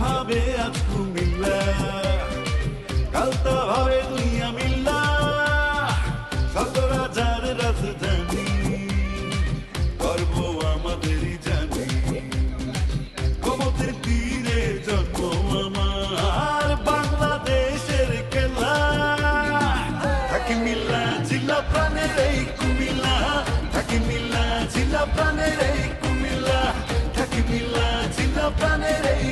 ভাবে আজ কুমিল্লা মিল্লা জিল্লা প্রাণের এই কুমিল্লা থাকি মিল্লা জিল্লা প্রাণের এই কুমিল্লা থাকি মিল্লা জিল্লা প্রাণের এই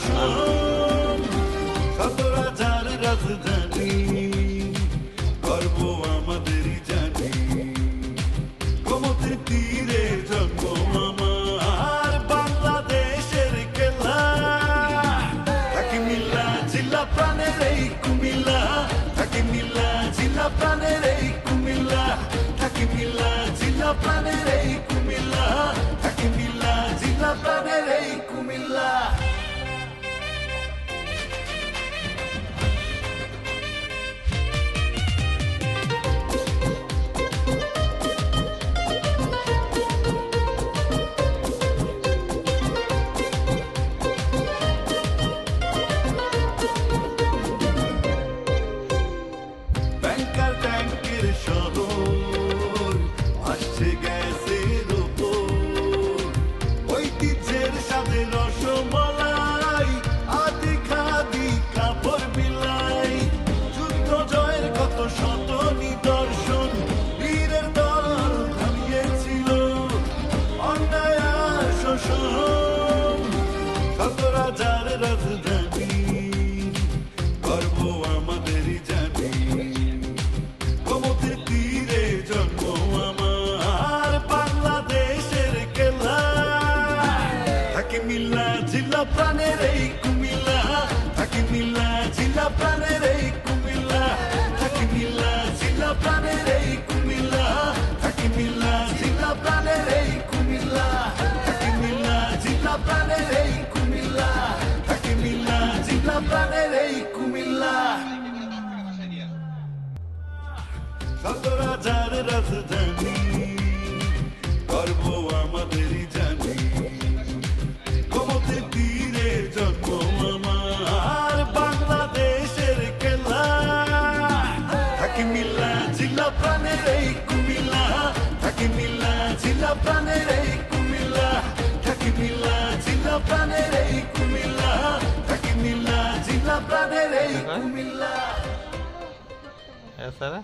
শোষণ শত রাজার রাজধানী গর্ব আমাদেরই জানি গোমতের তীরে জন্ম আমার বাংলাদেশের খেলা থাকি মিল্লা জিল্লা প্রাণের এই কুমিল্লা থাকি মিল্লা জিল্লা প্রাণের এই কুমিল্লা থাকি মিল্লা জিল্লা প্রাণের এই কুমিল্লা থাকি মিল্লা জিল্লা প্রাণের এই কুমিল্লা থাকি মিল্লা জিল্লা প্রাণের এই কুমিল্লা থাকি মিল্লা জিল্লা প্রাণের এই কুমিল্লা থাকি মিল্লা জিল্লা প্রাণের এই কুমিল্লা থাকি মিল্লা জিল্লা প্রাণের এই কুমিল্লা থাকি মিল্লা জিল্লা প্রাণের প্রাণের এই কুমিল্লা থাকি মিল্লা জিলা প্রাণের এই কুমিল্লা থাকি মিল্লা জিলা প্রাণের এই কুমিল্লা থাকি মিল্লা জিলা প্রাণের এই কুমিল্লা Essa, né?